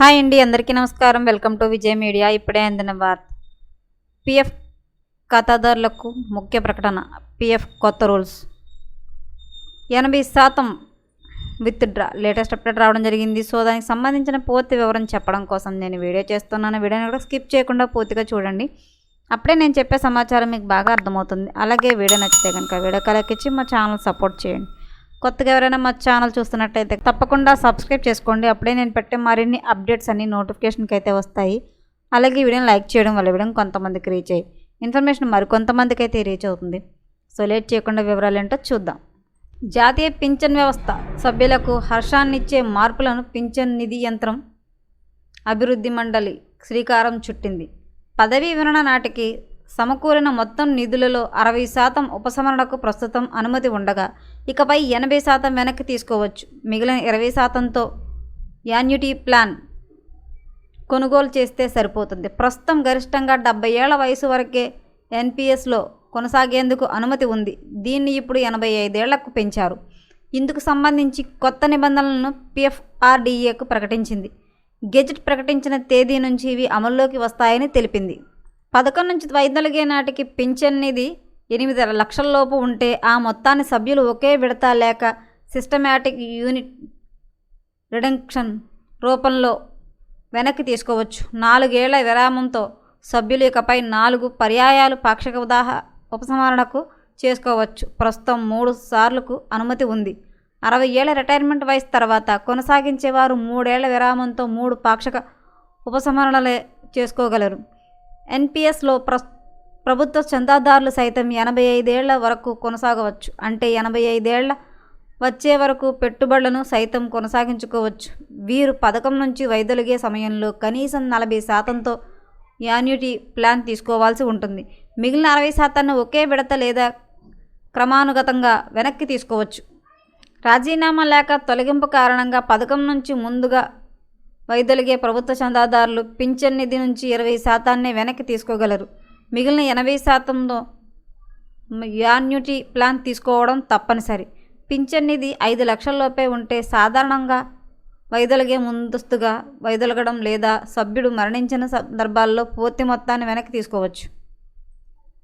Hi అండి అందరికీ నమస్కారం. Welcome to Vijay media. ఇప్పుడే అందిన వార్త పిఎఫ్ ఖాతాదారులకు ముఖ్య ప్రకటన పిఎఫ్ కొత్త రూల్స్. ఎనభై శాతం విత్డ్రా లేటెస్ట్ అప్డేట్ రావడం జరిగింది. సో దానికి సంబంధించిన పూర్తి వివరం చెప్పడం కోసం నేను వీడియో చేస్తున్నాను. వీడియోని కూడా స్కిప్ చేయకుండా పూర్తిగా చూడండి. అప్పుడే నేను చెప్పే సమాచారం మీకు బాగా అర్థమవుతుంది. అలాగే వీడియో నచ్చితే కనుక వీడియో కలెక్కించి మా ఛానల్ సపోర్ట్ చేయండి. కొత్తగా ఎవరైనా మా ఛానల్ చూస్తున్నట్టయితే తప్పకుండా సబ్స్క్రైబ్ చేసుకోండి. అప్పుడే నేను పెట్టే మరిన్ని అప్డేట్స్ అన్ని నోటిఫికేషన్కి అయితే వస్తాయి. అలాగే ఈ వీడియోని లైక్ చేయడం వల్ల వీడియో కొంతమందికి రీచ్ అయ్యి ఇన్ఫర్మేషన్ మరికొంతమందికి అయితే రీచ్ అవుతుంది. సో లేట్ చేయకుండా వివరాలు ఏంటో చూద్దాం. జాతీయ పింఛన్ వ్యవస్థ సభ్యులకు హర్షాన్నిచ్చే మార్పులను పింఛన్ నిధి యంత్రం అభివృద్ధి మండలి శ్రీకారం చుట్టింది. పదవీ వివరణ నాటికి సమకూరిన మొత్తం నిధులలో అరవై శాతం ఉపసంహరణకు ప్రస్తుతం అనుమతి ఉండగా ఇకపై ఎనభై శాతం వెనక్కి తీసుకోవచ్చు. మిగిలిన ఇరవై శాతంతో యాన్యుటీ ప్లాన్ కొనుగోలు చేస్తే సరిపోతుంది. ప్రస్తుతం గరిష్టంగా డెబ్బై ఏళ్ళ వయసు వరకే ఎన్పిఎస్లో కొనసాగేందుకు అనుమతి ఉంది. దీన్ని ఇప్పుడు ఎనభై ఐదేళ్ళకు పెంచారు. ఇందుకు సంబంధించి కొత్త నిబంధనలను పిఎఫ్ఆర్డీఏకు ప్రకటించింది. గెజెట్ ప్రకటించిన తేదీ నుంచి ఇవి అమల్లోకి వస్తాయని తెలిపింది. పథకం నుంచి వైదొలిగే నాటికి పింఛన్ నిధి ఎనిమిది లక్షల లోపు ఉంటే ఆ మొత్తాన్ని సభ్యులు ఒకే విడత లేక సిస్టమాటిక్ యూనిట్ రిడక్షన్ రూపంలో వెనక్కి తీసుకోవచ్చు. నాలుగేళ్ళ విరామంతో సభ్యులు ఇకపై నాలుగు పర్యాయాలు పాక్షిక ఉదాహ ఉపసంహరణకు చేసుకోవచ్చు. ప్రస్తుతం మూడు సార్లకు అనుమతి ఉంది. అరవై ఏళ్ళ రిటైర్మెంట్ వయసు తర్వాత కొనసాగించేవారు మూడేళ్ళ విరామంతో మూడు పాక్షిక ఉపసంహరణలే చేసుకోగలరు. ఎన్పిఎస్లో ప్ర ప్రభుత్వ చందాదారులు సైతం ఎనభై ఐదేళ్ళ వరకు కొనసాగవచ్చు. అంటే ఎనభై ఐదేళ్ళ వచ్చే వరకు పెట్టుబడులను సైతం కొనసాగించుకోవచ్చు. వీరు పథకం నుంచి వైదొలిగే సమయంలో కనీసం నలభై శాతంతో యాన్యుటీ ప్లాన్ తీసుకోవాల్సి ఉంటుంది. మిగిలిన అరవై శాతాన్ని ఒకే విడత లేదా క్రమానుగతంగా వెనక్కి తీసుకోవచ్చు. రాజీనామా లేక తొలగింపు కారణంగా పథకం నుంచి ముందుగా వైదొలిగే ప్రభుత్వ చందాదారులు పింఛన్ నిధి నుంచి ఇరవై శాతాన్ని వెనక్కి తీసుకోగలరు. మిగిలిన ఎనభై శాతంలో యాన్యుటీ ప్లాన్ తీసుకోవడం తప్పనిసరి. పింఛన్ నిధి ఐదు లక్షల్లోపే ఉంటే సాధారణంగా వైదొలిగే ముందస్తుగా వైదొలగడం లేదా సభ్యుడు మరణించిన సందర్భాల్లో పూర్తి మొత్తాన్ని వెనక్కి తీసుకోవచ్చు.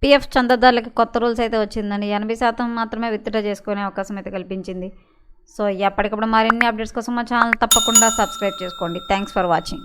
పిఎఫ్ చందాదారులకి కొత్త రూల్స్ అయితే వచ్చిందండి. ఎనభై శాతం మాత్రమే విత్డ్రా చేసుకునే అవకాశం అయితే కల్పించింది. సో ఎప్పటికప్పుడు మరిన్ని అప్డేట్స్ కోసం మా ఛానల్ తప్పకుండా సబ్స్క్రైబ్ చేసుకోండి. Thanks for watching